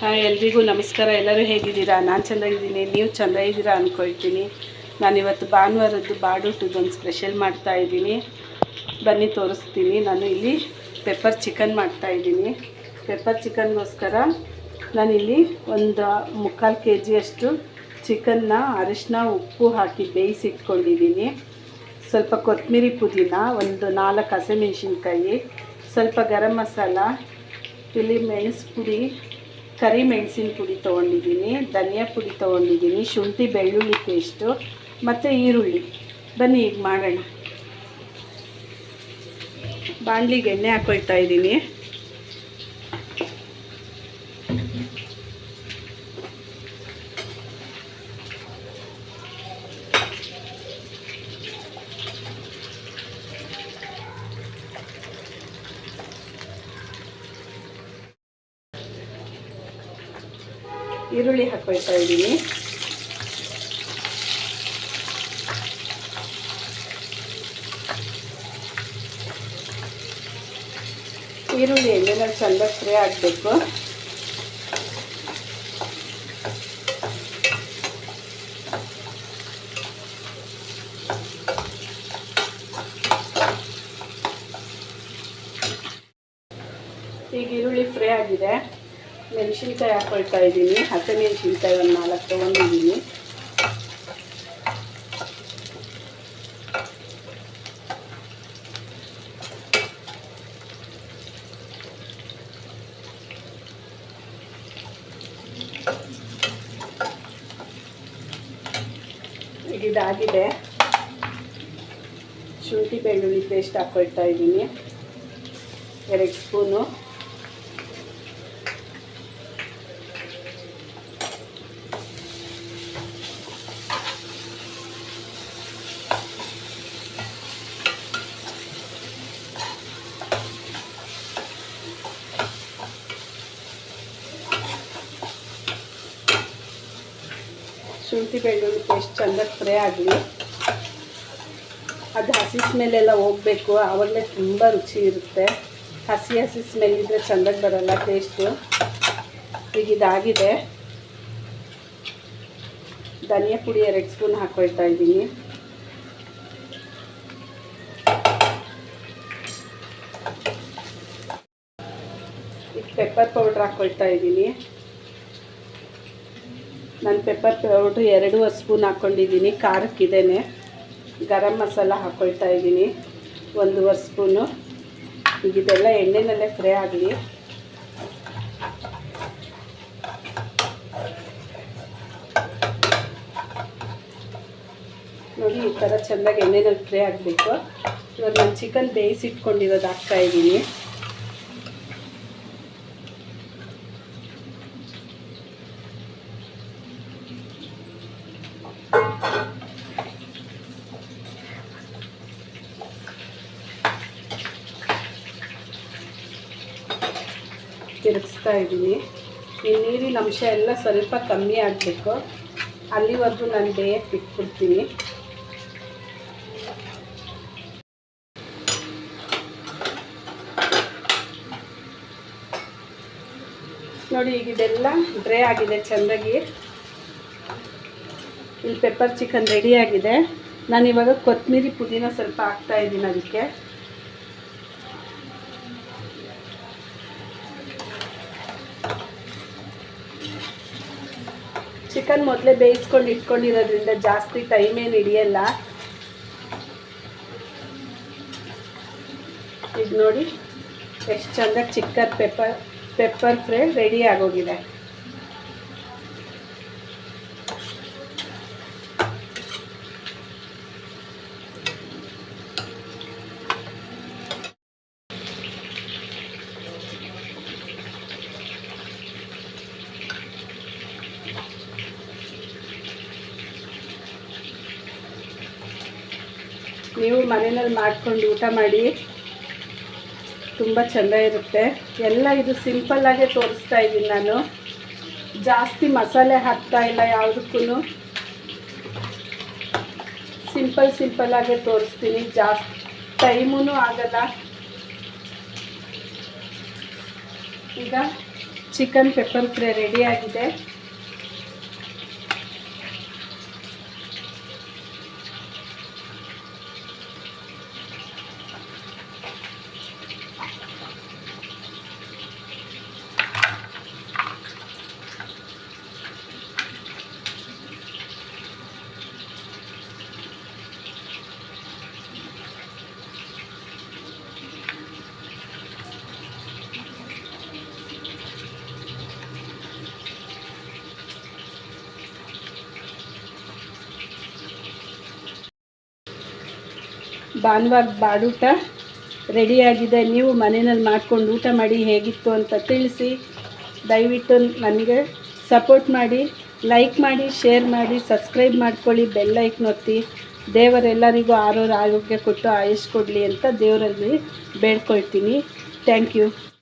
Hi ಎಲ್ರಿಗೂ ನಮಸ್ಕಾರ. ಎಲ್ಲರೂ ಹೇಗಿದ್ದೀರಾ? ನಾನು ಚೆನ್ನಾಗಿದ್ದೀನಿ. ನೀವು ಚೆನ್ನಾಗಿದ್ದೀರಾ ಅಂದ್ಕೊಳ್ತೀನಿ ನಾನಿವತ್ತು ಭಾನುವಾರದ್ದು ಬಾಡೂಟದೊಂದು ಸ್ಪೆಷಲ್ ಮಾಡ್ತಾ ಇದ್ದೀನಿ. ಬನ್ನಿ, ತೋರಿಸ್ತೀನಿ. ನಾನು ಇಲ್ಲಿ ಪೆಪ್ಪರ್ ಚಿಕನ್ ಮಾಡ್ತಾ ಇದ್ದೀನಿ. ಪೆಪ್ಪರ್ ಚಿಕನ್ಗೋಸ್ಕರ ನಾನಿಲ್ಲಿ ಒಂದು ಮುಕ್ಕಾಲು ಕೆ ಜಿಯಷ್ಟು ಚಿಕನ್ನ ಅರಿಶಿನ ಉಪ್ಪು ಹಾಕಿ ಬೇಯಿಸಿಟ್ಕೊಂಡಿದ್ದೀನಿ. ಸ್ವಲ್ಪ ಕೊತ್ತಂಬರಿ ಪುದೀನ, ಒಂದು ನಾಲ್ಕು ಹಸಿಮೆಣ್ಸಿನ್ಕಾಯಿ, ಸ್ವಲ್ಪ ಗರಂ ಮಸಾಲ, ಇಲ್ಲಿ ಮೆಣಸು ಪುಡಿ ಕರಿ ಮೆಣಸಿನ ಪುಡಿ ತೊಗೊಂಡಿದ್ದೀನಿ, ಧನಿಯಾ ಪುಡಿ ತೊಗೊಂಡಿದ್ದೀನಿ, ಶುಂಠಿ, ಬೆಳ್ಳುಳ್ಳಿ ಪೇಸ್ಟು ಮತ್ತು ಈರುಳ್ಳಿ. ಬನ್ನಿ ಈಗ ಮಾಡೋಣ. ಬಾಣಲಿಗೆ ಎಣ್ಣೆ ಹಾಕೊಳ್ತಾ ಇದ್ದೀನಿ. ಈರುಳ್ಳಿ ಹಾಕೊಳ್ತಾ ಇದ್ದೀನಿ. ಈರುಳ್ಳಿ ಎಣ್ಣೆನಲ್ಲಿ ಚೆಂದ ಫ್ರೈ ಆಗಬೇಕು. ಈಗ ಈರುಳ್ಳಿ ಫ್ರೈ ಆಗಿದೆ. ಮೆಣಸಿನ್ಕಾಯಿ ಹಾಕೊಳ್ತಾ ಇದ್ದೀನಿ. ಹಸಿಮೆಣಸಿನ್ಕಾಯಿ ಒಂದು ನಾಲ್ಕು ತೊಗೊಂಡಿದ್ದೀನಿ. ಇದಾಗಿದೆ. ಶುಂಠಿ ಬೆಳ್ಳುಳ್ಳಿ ಪೇಸ್ಟ್ ಹಾಕೊಳ್ತಾ ಇದ್ದೀನಿ. ಎರಡು ಸ್ಪೂನು. ಶುಂಠಿ ಬೆಳ್ಳುಳ್ಳಿ ಪೇಸ್ಟ್ ಚೆಂದ ಫ್ರೈ ಆಗಲಿ. ಅದು ಹಸಿ ಸ್ಮೆಲ್ಲೆಲ್ಲ ಹೋಗಬೇಕು, ಆವಾಗಲೇ ತುಂಬ ರುಚಿ ಇರುತ್ತೆ. ಹಸಿ ಹಸಿ ಸ್ಮೆಲ್ ಇದ್ದರೆ ಚೆಂದಾಗಿ ಬರೋಲ್ಲ ಟೇಸ್ಟು ಈಗ ಇದಾಗಿದೆ. ಧನಿಯಾ ಪುಡಿ ಎರಡು ಸ್ಪೂನ್ ಹಾಕ್ಕೊಳ್ತಾ ಇದ್ದೀನಿ. ಈಗ ಪೆಪ್ಪರ್ ಪೌಡ್ರ್ ಹಾಕ್ಕೊಳ್ತಾ ಇದ್ದೀನಿ. ನಾನು ಪೆಪ್ಪರ್ ಪೌಡ್ರ್ ಎರಡೂವರೆ ಸ್ಪೂನ್ ಹಾಕ್ಕೊಂಡಿದ್ದೀನಿ ಖಾರಕ್ಕಿದ್ದೇನೆ ಗರಂ ಮಸಾಲ ಹಾಕ್ಕೊಳ್ತಾ ಇದ್ದೀನಿ, ಒಂದೂವರೆ ಸ್ಪೂನು ಇದೆಲ್ಲ ಎಣ್ಣೆನಲ್ಲೇ ಫ್ರೈ ಆಗಲಿ. ನೋಡಿ, ಈ ಥರ ಚೆನ್ನಾಗಿ ಎಣ್ಣೆನಲ್ಲಿ ಫ್ರೈ ಆಗಬೇಕು. ಇವಾಗ ನಾನು ಚಿಕನ್ ಬೇಯಿಸಿಟ್ಕೊಂಡಿರೋದು ಹಾಕ್ತಾ ತಿರುಗಿಸ್ತಾ ಇದ್ದೀನಿ ಈ ನೀರಿನ ಅಂಶ ಎಲ್ಲ ಸ್ವಲ್ಪ ಕಮ್ಮಿ ಆಗಬೇಕು. ಅಲ್ಲಿವರೆಗೂ ನಾನು ಬೇಯಕ್ಕೆ ಬಿಟ್ಬಿಡ್ತೀನಿ ನೋಡಿ, ಈಗ ಇದೆಲ್ಲ ಡ್ರೈ ಆಗಿದೆ ಚೆನ್ನಾಗಿ ಇಲ್ಲಿ ಪೆಪ್ಪರ್ ಚಿಕನ್ ರೆಡಿ ಆಗಿದೆ. ನಾನು ಇವಾಗ ಕೊತ್ತಂಬರಿ ಪುದೀನ ಸ್ವಲ್ಪ ಹಾಕ್ತಾ ಇದ್ದೀನಿ ಅದಕ್ಕೆ. ಚಿಕನ್ ಮೊದಲೇ ಬೇಯಿಸ್ಕೊಂಡು ಇಟ್ಕೊಂಡಿರೋದ್ರಿಂದ ಜಾಸ್ತಿ ಟೈಮ್ ಏನು ಹಿಡಿಯಲ್ಲ. ಈಗ ನೋಡಿ, ಎಷ್ಟು ಚಂದ ಚಿಕ್ಕ ಪೆಪ್ಪರ್ ಪೆಪ್ಪರ್ ಫ್ರೈ ರೆಡಿ ಆಗೋಗಿದೆ. ನೀವು ಮನೆಯಲ್ಲಿ ಮಾಡ್ಕೊಂಡು ಊಟ ಮಾಡಿ, ತುಂಬ ಚೆಂದ ಇರುತ್ತೆ. ಎಲ್ಲ ಇದು ಸಿಂಪಲ್ಲಾಗೆ ತೋರಿಸ್ತಾ ಇದ್ದೀನಿ ನಾನು. ಜಾಸ್ತಿ ಮಸಾಲೆ ಹಾಕ್ತಾ ಇಲ್ಲ ಯಾವುದಕ್ಕೂ ಸಿಂಪಲ್ ಸಿಂಪಲ್ಲಾಗೆ ತೋರಿಸ್ತೀನಿ. ಜಾಸ್ತಿ ಟೈಮೂ ಆಗಲ್ಲ. ಈಗ ಚಿಕನ್ ಪೆಪ್ಪರ್ ಫ್ರೈ ರೆಡಿ ಭಾನುವಾರ ಬಾಡೂಟ ರೆಡಿಯಾಗಿದೆ. ನೀವು ಮನೆಯಲ್ಲಿ ಮಾಡ್ಕೊಂಡು ಊಟ ಮಾಡಿ ಹೇಗಿತ್ತು ಅಂತ ತಿಳಿಸಿ. ದಯವಿಟ್ಟು ನನಗೆ ಸಪೋರ್ಟ್ ಮಾಡಿ, ಲೈಕ್ ಮಾಡಿ, ಶೇರ್ ಮಾಡಿ, ಸಬ್ಸ್ಕ್ರೈಬ್ ಮಾಡ್ಕೊಳ್ಳಿ, ಬೆಲ್ ಲೈಕ್ ಒತ್ತಿ. ದೇವರೆಲ್ಲರಿಗೂ ಆರೋಗ್ಯ ಆರೋಗ್ಯ ಕೊಟ್ಟು ಆಯುಷ್ ಕೊಡಲಿ ಅಂತ ದೇವರಲ್ಲಿ ಬೇಡ್ಕೊಳ್ತೀನಿ. Thank you.